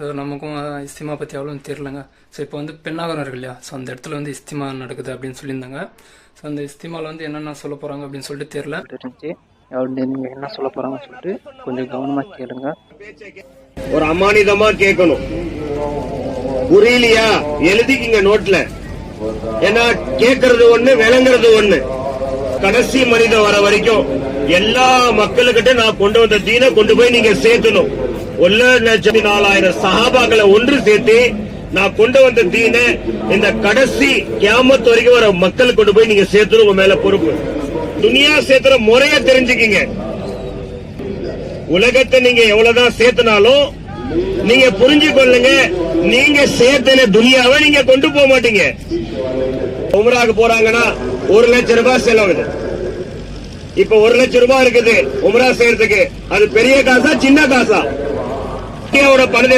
So நமக்கும் இஸ்திமா பற்றி அவ்வளோ தெரிலங்க ஸோ இப்போ வந்து பெண்ணாகரம் இருக்கு இல்லையா? ஸோ அந்த இடத்துல வந்து இஸ்திமா நடக்குது அப்படின்னு சொல்லியிருந்தாங்க. ஸோ அந்த இஸ்திமாவில் வந்து என்னென்ன சொல்ல போகிறாங்க அப்படின்னு சொல்லிட்டு தெரில இருந்துச்சு அப்படி நீங்க என்ன சொல்ல போறாங்கன்னு சொல்லிட்டு கொஞ்சம் கவனமா கேளுங்க. ஒரு அமானிதமா கேட்கணும். புரியலையா? எழுதிக்கிங்க நோட்ல. ஏன்னா கேட்கறது ஒண்ணு விளங்குறது ஒண்ணு. கடைசி மனிதன் வர வரைக்கும் எல்லா மக்களுக்கிட்ட நான் கொண்டு வந்த தீனை கொண்டு போய் நீங்க சேர்த்தணும் ஒரு லட்சத்தி நாலாயிரம் சகாபாக்களை ஒன்று சேர்த்து நான் கொண்டு வந்த தீனை இந்த கடைசி கியாமத் வரைக்கும் வர மக்களுக்கு கொண்டு போய் நீங்க சேர்த்தணும் உங்க மேல பொறுப்பு. துனியா சேர்த்துற முறைய தெரிஞ்சுக்கிங்க. உலகத்தை நீங்க எவ்வளவுதான் சேர்த்தனாலும் நீங்க புரிஞ்சு கொள்ளுங்க நீங்க சேர்த்தன துனியாவை நீங்க கொண்டு போக மாட்டீங்க. உமராக்கு போறாங்கன்னா ஒரு லட்சம் ரூபாய் செலவுது. இப்ப ஒரு லட்சம் ரூபாய் இருக்குது உமரா செய்யறதுக்கு அது பெரிய காசா சின்ன காசா? ¿Qué ahora perder?